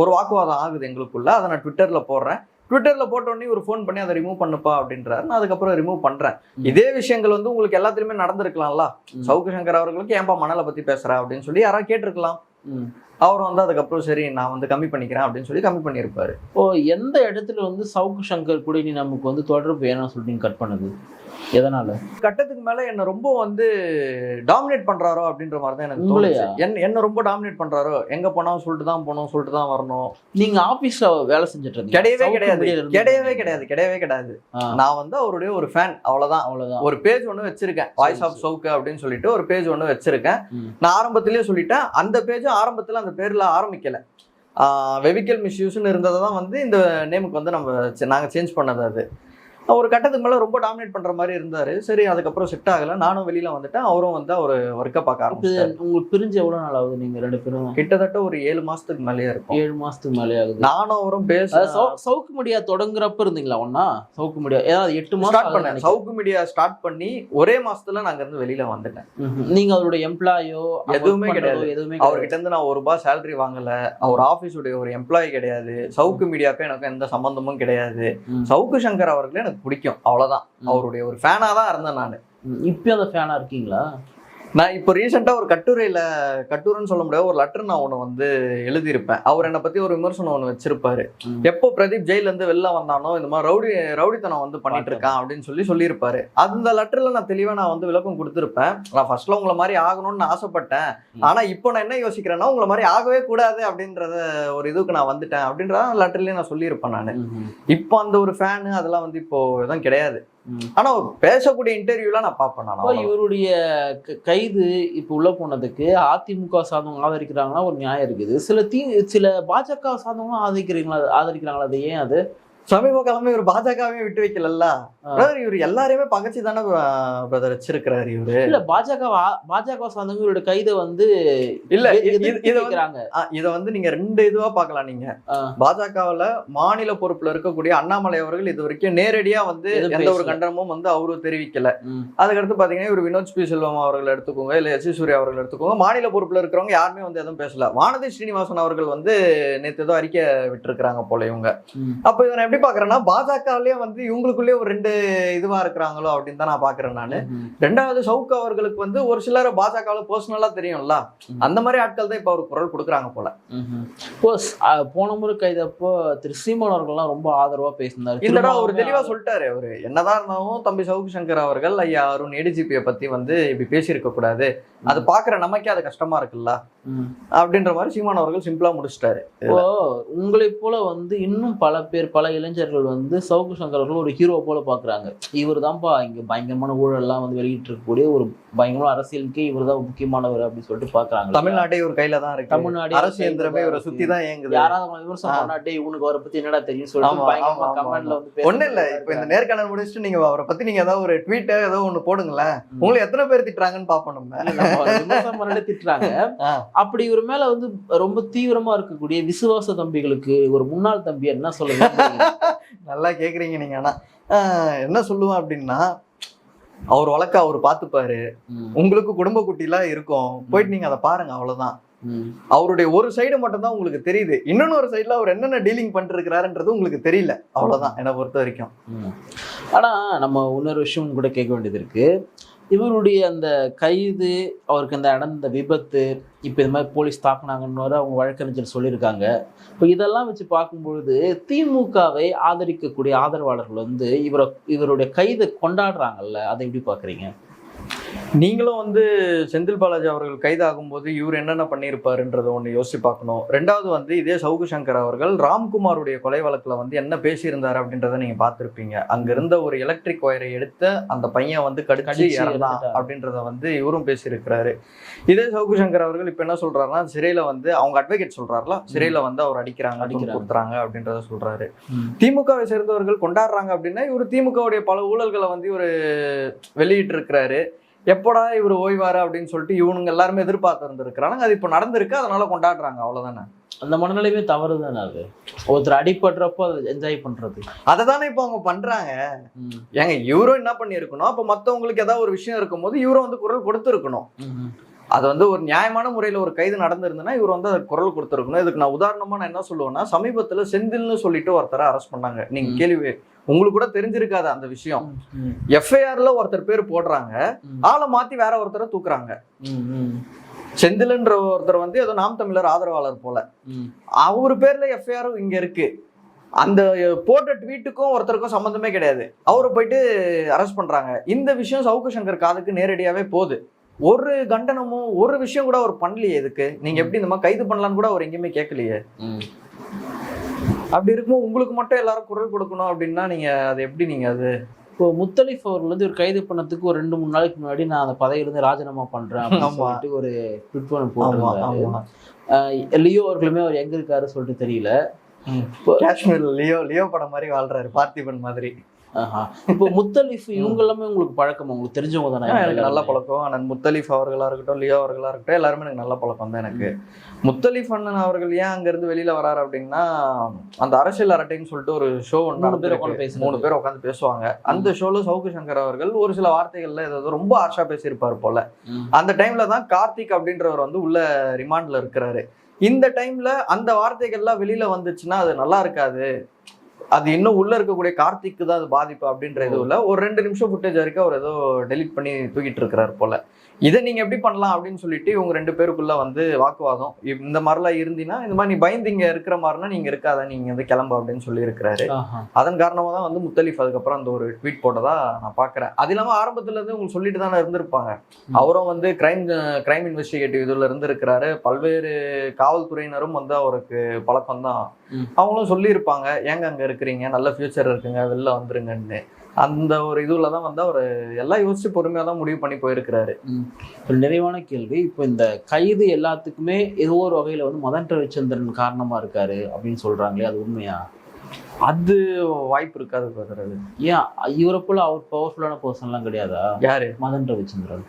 ஒரு வாக்குவாதம் ஆகுது எங்களுக்குள்ள. அதை நான் ட்விட்டர்ல போடுறேன். ட்விட்டர்ல போட்ட உடனே ஒரு ஃபோன் பண்ணி அதை ரிமூவ் பண்ணுப்பா அப்படின்றாரு நான் அதுக்கப்புறம் ரிமூவ் பண்றேன் ம். இதே விஷயங்கள் வந்து உங்களுக்கு எல்லாத்துலயுமே நடந்திருக்கலாம்ல. சவுக்கு சங்கர் அவர்களுக்கு ஏன்பா மணலை பத்தி பேசுற அப்படின்னு சொல்லி யாராவது கேட்டிருக்கலாம். அவர் வந்து அதுக்கப்புறம் சரி நான் வந்து கம்மி பண்ணிக்கிறேன் அப்படின்னு சொல்லி கம்மி பண்ணியிருப்பாரு. இப்போ எந்த இடத்துல வந்து சவுக்கு சங்கர் கூட நீ நமக்கு வந்து தொடர்பு சொல்லிட்டு நீங்க கட் பண்ணுது? எதனால? கட்டத்துக்கு மேல என்ன ரொம்ப வந்து டாமினேட் பண்றாரோ அப்படின்ற மாதிரி தான் எனக்கு? தோணுச்சு. என்ன என்ன ரொம்ப டாமினேட் பண்றாரோ? எங்க போனாலும் சொல்லிட்டு தான் போகணும் சொல்லிட்டு தான் வரணும். நீங்க ஆபீஸ்ல வேலை செஞ்சுட்டு கிடையவே கிடையாது. கிடையவே கிடையாது. கிடையவே கிடையாது. நான் வந்து அவருடைய ஒரு ஃபேன் அவ்வளவுதான். அவ்வளவுதான். ஒரு பேஜ் ஒன்று வச்சிருக்கேன். Voice of. சவுக்கு அப்படின்னு சொல்லிட்டு ஒரு பேஜ் ஒன்று வச்சிருக்கேன். நான் ஆரம்பத்திலேயே சொல்லிட்டேன். அந்த பேஜும் ஆரம்பத்தில் அந்த அந்த பேரில் ஆரம்பிக்கலை. வெவிக்கல் மிஸ்யூஸ்னு இருந்ததை தான் வந்து இந்த நேமுக்கு வந்து நம்ம நாங்கள் சேஞ்ச் பண்ணது அது. ஒரு கட்டத்துக்கு மேல ரொம்ப டாமினேட் பண்ற மாதிரி இருந்தாரு. சரி அதுக்கப்புறம் செட் ஆகல. நானும் வெளியில வந்துட்டேன். அவரும் வந்து அவர் ஒர்க்கை பார்க்க ஆரம்பிச்சாரு உங்களுக்கு பிரிஞ்சு எவ்வளவு நாள் ஆகுது நீங்க ரெண்டு பேரும்? கிட்டத்தட்ட ஒரு ஏழு மாசத்துக்கு மேலேயே இருக்கும். ஏழு மாசத்துக்கு மேலே ஆகுது. நானும் அவரும் பேச சவுக்கு மீடியா தொடங்குறப்ப இருந்தீங்களா ஒண்ணா? சவுக்கு மீடியா ஏதாவது எட்டு மாசம் ஸ்டார்ட் பண்ணேன். சவுக்கு மீடியா ஸ்டார்ட் பண்ணி ஒரே மாசத்துல நாங்க இருந்து வெளியில வந்துட்டேன். நீங்க அவருடைய எம்ப்ளாயோ எதுவுமே கிடையாது. எதுவுமே அவர்கிட்ட இருந்து நான் ஒரு ரூபாய் சேலரி வாங்கல. அவர் ஆபீஸுடைய ஒரு எம்ப்ளாயி கிடையாது. சவுக்கு மீடியாவுக்கும் எனக்கு எந்த சம்பந்தமும் கிடையாது. சவுக்கு சங்கர் அவர்களே எனக்கு பிடிக்கும். அவ்வளவுதான். ம். அவருடைய ஒரு ஃபேனா தான் இருந்தேன் நான். ம், இப்பயும் அந்த ஃபேனா இருக்கீங்களா? நான் இப்போ ரீசெண்டா ஒரு கட்டுரையில கட்டுரைன்னு சொல்ல முடியாது ஒரு லெட்டர் நான் ஒன்று வந்து எழுதியிருப்பேன் அவர் என்னை பத்தி ஒரு விமர்சனம் ஒன்று வச்சிருப்பாரு. எப்போ பிரதீப் ஜெயில இருந்து வெளில வந்தானோ இந்த மாதிரி ரவுடி ரவுடித்தனம் வந்து பண்ணிட்டு இருக்கான் அப்படின்னு சொல்லி சொல்லியிருப்பாரு அந்த லெட்டர்ல நான் தெளிவா நான் வந்து விளக்கம் கொடுத்துருப்பேன் நான் ஃபர்ஸ்ட்ல உங்களை மாதிரி ஆகணும்னு ஆசைப்பட்டேன் ம். ஆனா இப்போ நான் என்ன யோசிக்கிறேன்னா உங்களை மாதிரி ஆகவே கூடாது அப்படின்றத ஒரு இதுக்கு நான் வந்துட்டேன் அப்படின்றத லெட்டர்லயே நான் சொல்லியிருப்பேன் நான். இப்போ அந்த ஒரு ஃபேனு அதெல்லாம் வந்து இப்போ எதுவும் கிடையாது. ஆனா பேசக்கூடிய இன்டர்வியூலாம் நான் பார்ப்பேன் நான். இவருடைய கைது இப்ப உள்ள போனதுக்கு அதிமுக சார்ந்தவங்க ஆதரிக்கிறாங்கன்னா ஒரு நியாயம் இருக்குது. சில தீ சில பாஜக சார்ந்தவங்களும் ஆதரிக்கிறீங்களா ஆதரிக்கிறாங்களா அது ஏன் அது? சமீப காலமே இவர் பாஜகவே விட்டு வைக்கலல்ல? brother, இவர் எல்லாரையுமே பகச்சு தானே பிரதர் வச்சிருக்கிறாரு இவரு. இல்ல பாஜக பாஜக சார்ந்தவங்க இவருடைய கைதை வந்து இல்ல, இது- வந்து- வைக்கிறாங்க ஆ, இத வந்து நீங்க ரெண்டு இதுவா பார்க்கலாம் நீங்க. பாஜகவுல மாநில பொறுப்புல இருக்கக்கூடிய அண்ணாமலை அவர்கள் இது வரைக்கும் நேரடியா வந்து எந்த ஒரு. கண்டனமும் வந்து அவரு தெரிவிக்கல. அதுக்கடுத்து பாத்தீங்கன்னா இவர் வினோத் பி. செல்வம் அவர்கள் எடுத்துக்கோங்க இல்ல எஸ் சூர்யா அவர்கள் எடுத்துக்கோங்க மாநில பொறுப்புல இருக்கிறவங்க யாருமே வந்து எதுவும் பேசல. வானதி ஸ்ரீனிவாசன் அவர்கள் வந்து நேத்து ஏதோ அறிக்கை விட்டுருக்காங்க போல இவங்க. அப்ப இதை நான் எப்படி பாக்குறேன்னா பாஜகவிலேயே வந்து இவங்களுக்குள்ளேயே ஒரு ரெண்டு இதுவா இருக்கிறாங்களோ அப்படின்னு தான் நான் பாக்குறேன் நானு. ரெண்டாவது சவுக்கு அவர்களுக்கு வந்து ஒரு சிலர் பாஜகவுல பர்சனலா தெரியும்ல. அந்த மாதிரி ஆட்கள் தான் இப்ப அவர் குரல் கொடுக்குறாங்க போல. இப்போ போன முறை கைதப்போ திரு சீமான் அவர்கள்லாம் ரொம்ப ஆதரவா பேசினாரு இந்த தடவை அவர் தெளிவா சொல்லிட்டாரு அவரு. என்னதான் இருந்தாலும் தம்பி சவுக்கு சங்கர் அவர்கள் ஐயா அருண் ஏடிஜிபியை பத்தி வந்து இப்படி பேசியிருக்க கூடாது. அது பாக்குற நமக்கே அது கஷ்டமா இருக்குல்ல. அப்படின்ற மாதிரி சீமான் அவர்கள் சிம்பிளா முடிச்சிட்டாரு. இப்போ உங்களை போல வந்து இன்னும் பல பேர் பல இளைஞர்கள் வந்து சவுக்கு சங்கர் அவர்கள் ஒரு ஹீரோ போல பாக்குறாங்க இவர் தான்ப்பா இங்க பயங்கரமான ஊழல்லாம் வந்து வெளியிட்டு இருக்கக்கூடிய ஒரு பயங்கரமான அரசியலுக்கே இவர் தான் முக்கியமானவர் அப்படின்னு சொல்லிட்டு பாக்குறாங்க தமிழ்நாட்டே ஒரு கையில தான் இருக்கு. தமிழ்நாடே அரசு இயந்திரமே இவரை சுத்தி தான் இயங்குது. யாராவது விமர்சனம். பண்ணாட்டே இவனுக்கு அவரை பத்தி என்னடா தெரியும் சொல்லிட்டு கமெண்ட்ல. வந்து ஒண்ணு இல்ல. இப்ப இந்த நேர்காணல் முடிச்சுட்டு நீங்க அவரை பத்தி நீங்க ஏதாவது ஒரு ட்வீட் ஏதோ ஒண்ணு போடுங்களேன். உங்களை எத்தனை பேர் திட்டுறாங்கன்னு பாப்போம் நம்ம. திட்டுறாங்க. அப்படி இவர் மேல வந்து ரொம்ப தீவிரமா இருக்கக்கூடிய விசுவாச தம்பிகளுக்கு ஒரு முன்னாள் தம்பி என்ன சொல்ல விரும்புறீங்க? நல்லா கேக்குறீங்க நீங்க. ஆனா ஆஹ், என்ன சொல்லுவேன் அப்படின்னா அவர் வழக்க அவர் பார்த்துப்பாரு. உங்களுக்கு குடும்ப குட்டிலாம் இருக்கும். போயிட்டு நீங்க அதை பாருங்க அவ்வளவுதான். அவருடைய ஒரு சைடு மட்டும் தான் உங்களுக்கு தெரியுது. இன்னொன்னு சைடுல அவர் என்னென்ன டீலிங் பண்ணிருக்கிறாருன்றது உங்களுக்கு தெரியல. அவ்வளவுதான் என்னை பொறுத்த வரைக்கும். ஆனா நம்ம இன்னொரு விஷயம் கூட கேட்க வேண்டியது இருக்கு. இவருடைய அந்த கைது அவருக்கு அந்த நடந்த விபத்து இப்போ இது மாதிரி போலீஸ் தாக்குனாங்கன்னு வர அவங்க வழக்கறிஞர் சொல்லியிருக்காங்க. இப்போ இதெல்லாம் வச்சு பார்க்கும்பொழுது திமுகவை ஆதரிக்கக்கூடிய ஆதரவாளர்கள் வந்து இவரை இவருடைய கைதை கொண்டாடுறாங்கல்ல அதை எப்படி பார்க்குறீங்க? நீங்களும் வந்து செந்தில் பாலாஜி அவர்கள் கைதாகும் போது இவர் என்னென்ன பண்ணியிருப்பாருன்றதை ஒன்று யோசிச்சு பார்க்கணும் ரெண்டாவது வந்து இதே சவுகு சங்கர் அவர்கள் ராம்குமாருடைய கொலை வழக்குல வந்து என்ன பேசியிருந்தாரு அப்படின்றத நீங்க பார்த்திருப்பீங்க அங்க இருந்த ஒரு எலக்ட்ரிக் ஒயரை எடுத்து அந்த பையன் வந்து கடிச்சு கடிச்சு இறந்தான். அப்படின்றத வந்து இவரும் பேசியிருக்கிறாரு இதே சவுகு சங்கர் அவர்கள் இப்ப என்ன சொல்றாருன்னா சிறையில வந்து அவங்க அட்வொகேட் சொல்றாருல சிறையில வந்து அவர் அடிக்கிறாங்க அடிக்கிறாங்க. கொடுத்துறாங்க அப்படின்றத சொல்றாரு ம். திமுகவை சேர்ந்தவர்கள் கொண்டாடுறாங்க அப்படின்னா இவர் திமுகவுடைய பல ஊழல்களை வந்து இவர் வெளியிட்டு இருக்கிறாரு எப்படா இவர் ஓய்வாரு அப்படின்னு சொல்லிட்டு இவனுங்க எல்லாருமே எதிர்பார்த்து இருந்திருக்கிறாங்க அது இப்போ நடந்திருக்கு அதனால கொண்டாடுறாங்க அவ்வளவுதானே? அந்த மனநிலையுமே தவறு தானே அது? ஒருத்தர் அடிபடுறப்போ அதை என்ஜாய் பண்றது. அதை தானே இப்போ அவங்க பண்றாங்க. ஏங்க இவரும் என்ன பண்ணியிருக்கணும்? அப்போ மற்றவங்களுக்கு ஏதாவது ஒரு விஷயம் இருக்கும்போது இவரும் வந்து குரல் கொடுத்துருக்கணும். அது வந்து ஒரு நியாயமான முறையில் ஒரு கைது நடந்திருந்ததுன்னா இவர் வந்து அதுக்கு குரல் கொடுத்துருக்கணும் இதுக்கு நான் உதாரணமா நான் என்ன சொல்லுவேன்னா சமீபத்துல செந்தில்னு சொல்லிட்டு ஒருத்தரை அரெஸ்ட் பண்ணாங்க நீங்க ம். கேள்வி உங்களுக்கு கூட தெரிஞ்சிருக்காது அந்த விஷயம். எஃப்ஐஆர்ல ஒருத்தர் பேர் போடுறாங்க. ஆளை மாத்தி வேற ஒருத்தரை தூக்குறாங்க. செந்தில்ன்ற ஒருத்தர் வந்து ஏதோ நாம் தமிழர் ஆதரவாளர் போல. அவர் பேர்ல எஃப்ஐஆர் இங்க இருக்கு அந்த போட்ட ட்வீட்டுக்கும் ஒருத்தருக்கும் சம்மந்தமே கிடையாது அவரை போயிட்டு அரெஸ்ட் பண்றாங்க இந்த விஷயம் சவுக்கு சங்கர் காதுக்கு நேரடியாவே போகுது ஒரு கண்டனமும் ஒரு விஷயம் கூட அவர் பண்ணலையே இதுக்கு நீங்க எப்படி இந்த மாதிரி கைது பண்ணலாம்னு கூட அவர் எங்கேயுமே கேட்கலையே? ம். அப்படி இருக்கும்போது உங்களுக்கு மட்டும் எல்லாரும் குரல் கொடுக்கணும் அப்படின்னா நீங்க அது எப்படி நீங்க அது? இப்போ முத்தலிஃப் அவர்கள் வந்து ஒரு கைது பண்ணதுக்கு ஒரு ரெண்டு மூணு நாளைக்கு முன்னாடி நான் அந்த பதவியிலிருந்து ராஜினாமா பண்றேன் அப்படின்னு. சொல்லிட்டு ஒரு ட்விட் பண்ண போட்டிருந்தாரு. லியோ அவர்களுமே அவர் எங்க இருக்காரு சொல்லிட்டு தெரியல. காஷ்மீர்ல லியோ லியோ படம் மாதிரி வாழ்றாரு பார்த்திபன் மாதிரி. இப்போ முத்தலிஃப் இவங்க எல்லாமே உங்களுக்கு பழக்கமா? உங்களுக்கு தெரிஞ்சவங்க தானே? எனக்கு நல்ல பழக்கம். அண்ணன் முத்தலீஃப் அவர்களா இருக்கட்டும் லியோ அவர்களா இருக்கட்டும் எல்லாருமே எனக்கு நல்ல பழக்கம் தான் எனக்கு. முத்தலீஃப் அண்ணன் அவர்கள் ஏன் அங்க இருந்து வெளியில வராரு அப்படின்னா அந்த அரசியல் அரட்டைன்னு சொல்லிட்டு ஒரு ஷோ ஒன்று மூணு பேர். உட்கார்ந்து பேசுறது. மூணு பேர் உட்காந்து பேசுவாங்க. அந்த ஷோல சவுக்கு சங்கர் அவர்கள் ஒரு சில வார்த்தைகள்ல ஏதாவது ரொம்ப ஆர்ஷா பேசியிருப்பார் போல. அந்த டைம்ல தான் கார்த்திக் அப்படின்றவர் வந்து உள்ள ரிமாண்ட்ல இருக்கிறாரு. இந்த டைம்ல அந்த வார்த்தைகள்லாம் வெளியில வந்துச்சுன்னா அது நல்லா இருக்காது. அது இன்னும் உள்ள இருக்கக்கூடிய கார்த்திக்கு தான் அது பாதிப்பு அப்படின்ற இதுல ஒரு ரெண்டு நிமிஷம் ஃபுட்டேஜ் வரைக்கும் அவர் ஏதோ டெலிட் பண்ணி தூக்கிட்டு இருக்கிறார் போல. இதை நீங்க எப்படி பண்ணலாம் அப்படின்னு சொல்லிட்டு இவங்க ரெண்டு பேருக்குள்ள வந்து வாக்குவாதம். இந்த மாதிரிலாம் இருந்தீங்கன்னா இந்த மாதிரி நீ பயந்து இங்க இருக்கிற மாதிரினா நீங்க இருக்காத நீங்க வந்து கிளம்பு அப்படின்னு சொல்லி இருக்கிறாரு. அதன் காரணமா தான் வந்து முத்தலீஃப் அதுக்கப்புறம் அந்த ஒரு ட்வீட் போட்டதா நான் பாக்குறேன் அது இல்லாம ஆரம்பத்துல இருந்து உங்களுக்கு சொல்லிட்டு தானே இருந்திருப்பாங்க. அவரும் வந்து கிரைம் கிரைம் இன்வெஸ்டிகேட்டிவ் இதுல இருந்து இருக்கிறாரு பல்வேறு காவல்துறையினரும் வந்து அவருக்கு பழக்கம் தான். அவங்களும் சொல்லியிருப்பாங்க ஏங்க அங்க இருக்கிறீங்க? நல்ல ஃபியூச்சர் இருக்குங்க வெளில வந்துருங்கன்னு. அந்த ஒரு இதுல தான் வந்து அவர் எல்லாம் யோசிச்சு பொறுமையா தான் முடிவு பண்ணி போயிருக்கிறாரு. ஒரு நிறைவான கேள்வி. இப்போ இந்த கைது எல்லாத்துக்குமே ஏதோ ஒரு வகையில வந்து மதன் ரவிச்சந்திரன் காரணமா இருக்காரு அப்படின்னு சொல்றாங்களே அது உண்மையா? அது வாய்ப்பு இருக்காது அது. ஏன்? இவரை போல அவர் பவர்ஃபுல்லான பர்சன்லாம் கிடையாதா? யாரு? மதன் ரவிச்சந்திரன்.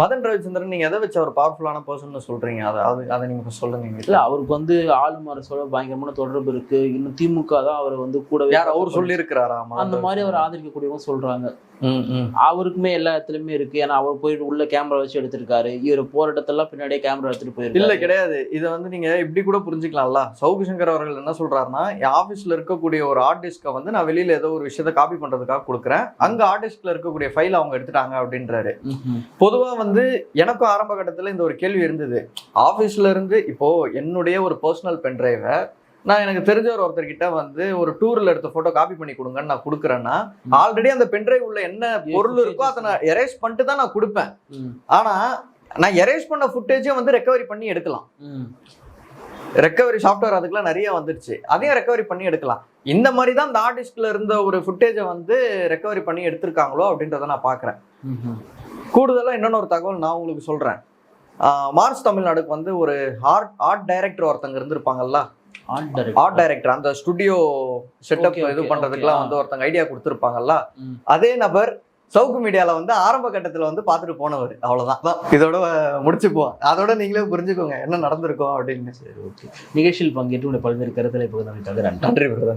மதன் ரவிச்சந்திரன் நீங்க எதை வச்சு அவர் பவர்ஃபுல்லான பர்சன் சொல்றீங்க? அதை அது அதை நீங்க சொல்லுங்க இல்ல. அவருக்கு வந்து ஆளும் அரசோட பயங்கரமான தொடர்பு இருக்கு. இன்னும் திமுக தான் அவர் வந்து கூடவே யார் அவர் சொல்லி இருக்கிறாரா அந்த மாதிரி அவர் ஆதரிக்கக்கூடியவங்க சொல்றாங்க. அவருக்குமே எல்லா இடத்துலயுமே இருக்கு. ஏன்னா அவர் போயிட்டு உள்ள கேமரா வச்சு எடுத்திருக்காரு. இவர் போற இடத்தெல்லாம் பின்னாடியே கேமரா எடுத்துட்டு இல்ல போயிருக்காரு கிடையாது. இதை வந்து நீங்க இப்படி கூட புரிஞ்சுக்கலாம்ல. சவுக்கு சங்கர் அவர்கள் என்ன சொல்றாருன்னா ஆபீஸ்ல இருக்கக்கூடிய ஒரு ஆர்டிஸ்ட்க வந்து நான் வெளியில ஏதோ ஒரு விஷயத்த காப்பி பண்றதுக்காக கொடுக்குறேன். அங்க ஆர்டிஸ்ட்ல இருக்கக்கூடிய ஃபைல் அவங்க எடுத்துட்டாங்க அப்படின்றாரு. பொதுவா வந்து எனக்கும் ஆரம்ப கட்டத்துல இந்த ஒரு கேள்வி இருந்தது. ஆபீஸ்ல இருந்து இப்போ என்னுடைய ஒரு பர்சனல் பென்ட்ரைவை நான் எனக்கு தெரிஞ்சவர் ஒருத்தர்கிட்ட வந்து ஒரு டூர்ல எடுத்த போட்டோ காப்பி பண்ணி கொடுங்கன்னு நான் கொடுக்குறேன்னா. ஆல்ரெடி அந்த பென்ட்ரைவ் உள்ள என்ன பொருள் இருக்கோ அதை நான் எரேஸ் பண்ணிட்டு தான் நான் கொடுப்பேன் ம். ஆனா நான் எரேஸ் பண்ண ஃபுட்டேஜும் வந்து ரெக்கவரி பண்ணி எடுக்கலாம் ம். ரெக்கவரி சாஃப்ட்வேர் அதுக்கெல்லாம் நிறைய வந்துருச்சு அதையும் ரெக்கவரி பண்ணி எடுக்கலாம் இந்த மாதிரி தான் இந்த ஆர்டிஸ்ட்ல இருந்த ஒரு ஃபுட்டேஜை வந்து ரெக்கவரி பண்ணி எடுத்திருக்காங்களோ அப்படின்றத நான் பார்க்குறேன். கூடுதலாக இன்னொன்று ஒரு தகவல் நான் உங்களுக்கு சொல்கிறேன் மார்ஸ் தமிழ்நாடுக்கு வந்து ஒரு ஆர்ட் ஆர்ட் டைரக்டர் ஒருத்தங்க இருந்திருப்பாங்கல்ல ஆர்ட் டைரக்டர். அந்த ஸ்டுடியோ செட்டப் இது பண்றதுக்குலாம் வந்து ஒருத்தங்க ஐடியா கொடுத்துருப்பாங்கல்ல. அதே நபர் சவுக்கு மீடியால வந்து ஆரம்ப கட்டத்துல வந்து பார்த்துட்டு போனவர். அவ்வளவுதான். இதோட முடிச்சுக்குவோம் அதோட நீங்களே புரிஞ்சுக்கோங்க. என்ன நடந்திருக்கும் அப்படின்னு. சரி ஓகே நிகழ்ச்சியில் பங்கேற்று பல்வேறு கருத்தலை பகிர்ந்தமைக்காக நன்றி. நன்றி பிரதர்.